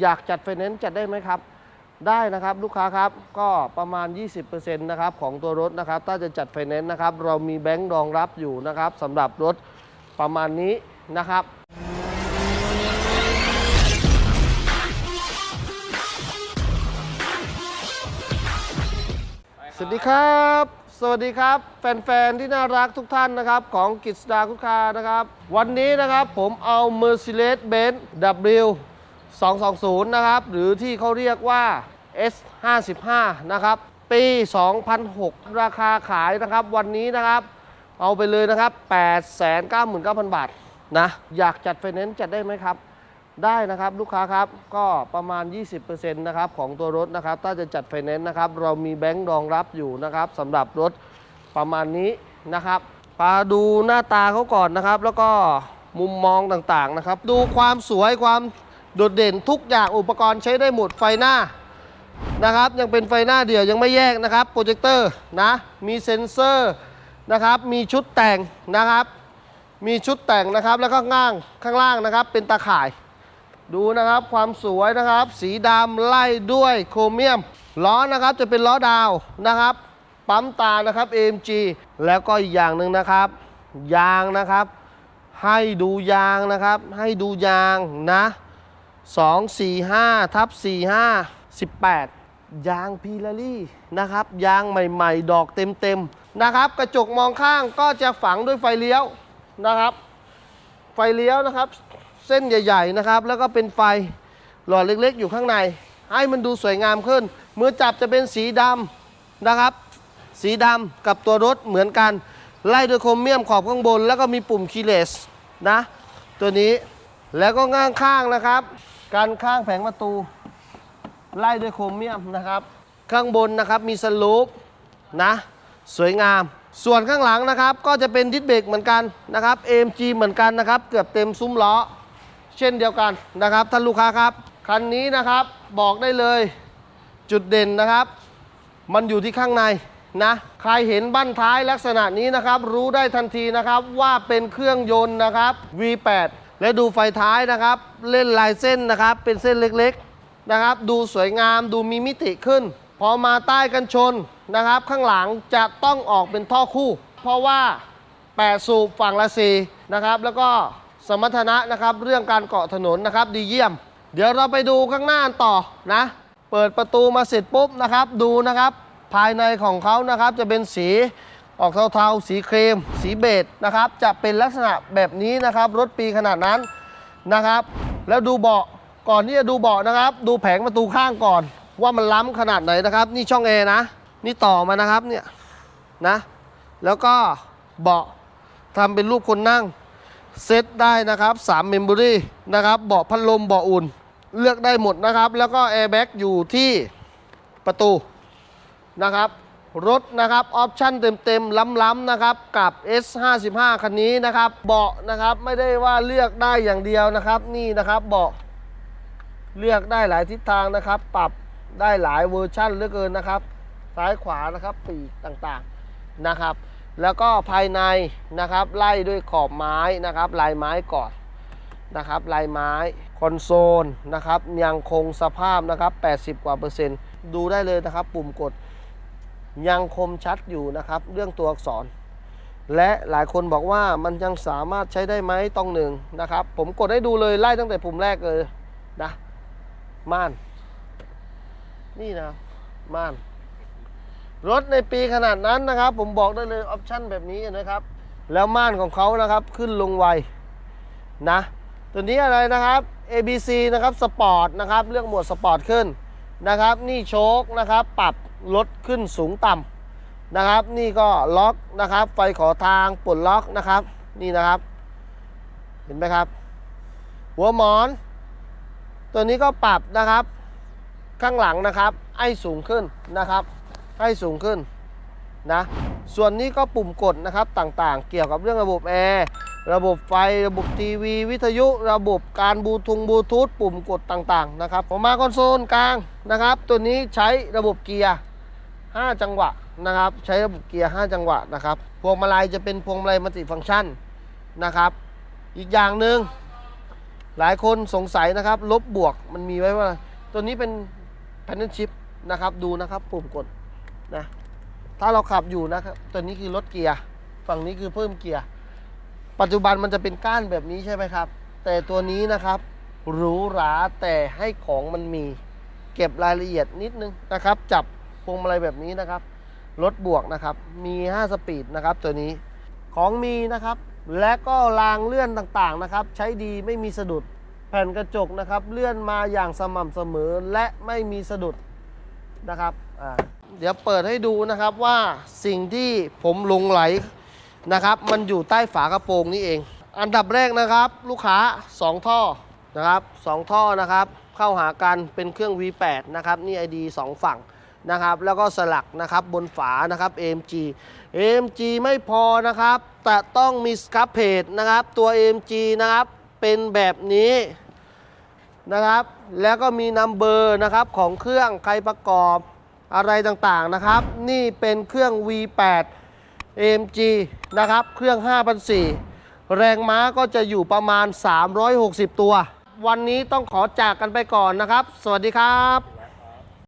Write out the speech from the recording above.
อยากจัดไฟแนนซ์จัดได้ไหมครับ ได้นะครับลูกค้าครับก็ประมาณ 20%นะครับของตัวรถนะครับถ้าจะจัดไฟแนนซ์นะครับ เรามีแบงก์รองรับอยู่นะครับสำหรับรถประมาณนี้นะครับสวัสดีครับ สวัสดีครับ แฟน ๆ ที่น่ารักทุกท่านนะครับ ของกิจดาคุกคานะครับ วันนี้นะครับผมเอา Mercedes-Benz W 220 นะครับ หรือที่เขาเรียกว่า S 55 นะครับ ปี 2006 ราคาขายนะครับ วันนี้นะครับ เอาไปเลยนะครับ 899,000 บาทนะ อยากจัดไฟแนนซ์จัดได้ไหมครับ ได้นะครับลูกค้าครับ ก็ประมาณ 20%นะครับของตัวรถนะครับ ถ้าจะจัดไฟแนนซ์นะครับ เรามีแบงก์รองรับอยู่นะครับสำหรับรถประมาณนี้นะครับมาดูหน้าตาเขาก่อนนะครับ แล้วก็มุมมองต่างๆนะครับ ดูความสวยความ โดดเด่นทุกอย่างอุปกรณ์ใช้ได้หมดไฟหน้านะครับ ยังเป็นไฟหน้าเดี่ยวยังไม่แยกนะครับโปรเจคเตอร์นะมีเซ็นเซอร์นะครับมีชุดแต่งนะครับ มีชุดแต่งนะครับแล้วก็ง่างข้างล่างนะครับ เป็นตาข่าย ดูนะครับความสวยนะครับ สีดำไล่ด้วยโครเมียมล้อนะครับจะเป็นล้อดาวนะครับ ปั๊มตานะครับ AMG แล้วก็อีกอย่างหนึ่งนะครับ ยางนะครับ ให้ดูยางนะครับ ให้ดูยางนะ 2 4 5ทับ45 18 ยางพีลารี่นะครับ ยางใหม่ๆ ดอกเต็มๆ นะครับ กระจกมองข้างก็จะฝังด้วยไฟเลี้ยวนะครับ ไฟเลี้ยวนะครับ เส้นใหญ่ๆนะครับ แล้วก็เป็นไฟหลอดเล็กๆ อยู่ข้างใน ให้มันดูสวยงามขึ้น มือจับจะเป็นสีดำนะครับ สีดำกับตัวรถเหมือนกัน ไล่ด้วยโครเมียมขอบข้างบน แล้วก็มีปุ่มคีเลสนะ ตัวนี้แล้วก็ง่างข้างนะครับ การข้างแผงประตู ไล่ด้วยโครเมียมนะครับ ข้างบนนะครับมีสลูปนะสวยงาม ส่วนข้างหลังนะครับ ก็จะเป็นดิสเบรกเหมือนกันนะครับ AMG เหมือนกันนะครับ เกือบเต็มซุ้มล้อ เช่นเดียวกันนะครับท่านลูกค้าครับ คันนี้นะครับบอกได้เลยจุดเด่นนะครับ มันอยู่ที่ข้างในนะใครเห็นบั้นท้ายลักษณะนี้นะครับ รู้ได้ทันทีนะครับว่าเป็นเครื่องยนต์นะครับ V8 และดูไฟท้ายนะครับ เล่นลายเส้นนะครับ เป็นเส้นเล็กๆนะครับ ดูสวยงามดูมีมิติขึ้น พอมาใต้กันชนนะครับ ข้างหลังจะต้องออกเป็นท่อคู่ เพราะว่า 8 สูบฝั่งละสีนะครับ แล้วก็สมรรถนะนะครับ เรื่องการเกาะถนนนะครับ ดีเยี่ยม เดี๋ยวเราไปดูข้างหน้าต่อนะ เปิดประตูมาเสร็จปุ๊บนะครับ ดูนะครับ ภายในของเขานะครับจะเป็นสี ออกเทาๆ สีครีม สีเบจนะครับ จะเป็นลักษณะแบบนี้นะครับ รถปีขนาดนั้นนะครับ แล้วดูเบาะก่อนที่จะดูเบาะนะครับ ดูแผงประตูข้างก่อน ว่ามันล้ำขนาดไหนนะครับ นี่ช่องแอร์นะ นี่ต่อมานะครับเนี่ยนะ แล้วก็เบาะทำเป็นรูปคนนั่ง เซตได้นะครับ3เมมโมรี่นะครับเบาะพัดลมเบาะอุ่น เลือกได้หมดนะครับ แล้วก็แอร์แบ็กอยู่ที่ประตูนะครับ รถนะครับ ออปชั่นเต็มๆ ล้ำๆนะครับ กับ S55 คันนี้นะครับ เบาะนะครับไม่ได้ว่าเลือกได้อย่างเดียวนะครับ นี่นะครับเบาะเลือกได้หลายทิศทางนะครับ ปรับได้หลายเวอร์ชั่นเหลือเกินนะครับ ซ้ายขวานะครับปีกต่างๆนะครับ แล้วก็ภายในนะครับ ไล่ด้วยขอบไม้นะครับ ลายไม้ก่อนนะครับลายไม้คอนโซลนะครับยังคงสภาพนะครับ 80 กว่าเปอร์เซ็นต์ดูได้เลยนะครับ ปุ่มกด ยังคมชัดอยู่นะครับ เรื่องตัวอักษร และหลายคนบอกว่ามันยังสามารถใช้ได้ไหมต้องหนึ่งนะครับ ผมกดให้ดูเลยไล่ตั้งแต่ปุ่มแรกเลยนะม่าน นี่นะม่านรถในปีขนาดนั้นนะครับ ผมบอกได้เลยออปชั่นแบบนี้นะครับ แล้วม่านของเขานะครับขึ้นลงไวนะ ตัวนี้อะไรนะครับ ABC นะครับสปอร์ตนะครับเลือกโหมวดสปอร์ตขึ้นนะครับ นี่โชคนะครับ ปรับ ลดขึ้นสูงต่ำนะครับ นี่ก็ล็อกนะครับ ไฟขอทางปลดล็อกนะครับ นี่นะครับ เห็นไหมครับ หัวหมอน ตัวนี้ก็ปรับนะครับ ข้างหลังนะครับ ให้สูงขึ้นนะครับ ให้สูงขึ้นนะ ส่วนนี้ก็ปุ่มกดนะครับต่างๆ เกี่ยวกับเรื่องระบบแอร์ระบบไฟระบบทีวี วิทยุ ระบบการบูทุงบูทูธปุ่มกดต่างๆนะครับ ผมมาคอนโซลกลางนะครับ ตัวนี้ใช้ระบบเกียร์ 5 จังหวะนะครับ ใช้ระบบเกียร์ 5 จังหวะนะครับ พวงมาลัยจะเป็นพวงมาลัยมัลติฟังก์ชันนะครับ อีกอย่างหนึ่งหลายคนสงสัยนะครับ ลบบวกมันมีไว้ว่า ตัวนี้เป็นแพนเนชิพนะครับ ดูนะครับปุ่มกดนะ ถ้าเราขับอยู่นะครับ ตัวนี้คือลดเกียร์ ฝั่งนี้คือเพิ่มเกียร์ ปัจจุบันมันจะเป็นก้านแบบนี้ใช่ไหมครับ แต่ตัวนี้นะครับหรูหราแต่ให้ของมันมี เก็บรายละเอียดนิดนึงนะครับ จับ พวงมาลัยแบบนี้นะครับ รถบวกนะครับ มี 5 สปีดนะครับตัวนี้ ของมีนะครับ และก็รางเลื่อนต่างๆนะครับ ใช้ดีไม่มีสะดุด แผ่นกระจกนะครับ เลื่อนมาอย่างสม่ำเสมอและไม่มีสะดุดนะครับ เดี๋ยวเปิดให้ดูนะครับว่าสิ่งที่ผมลงไหลนะครับ มันอยู่ใต้ฝากระโปรงนี่เอง อันดับแรกนะครับ ลูกค้า 2 ท่อนะครับสองท่อนะครับ เข้าหากันเป็นเครื่อง V8 นะครับ นี่ ID 2 ฝั่ง นะครับแล้วก็สลักนะครับบนฝานะครับ AMG AMG ไม่พอนะครับ แต่ต้องมีสครับเพจนะครับ ตัว AMG นะครับเป็นแบบนี้นะครับ แล้วก็มีนัมเบอร์นะครับของเครื่องใครประกอบอะไรต่างๆนะครับ นี่เป็นเครื่อง V8 AMG นะครับ เครื่อง5,400แรงม้าก็จะอยู่ประมาณ 360 ตัว วันนี้ต้องขอจากกันไปก่อนนะครับ สวัสดีครับ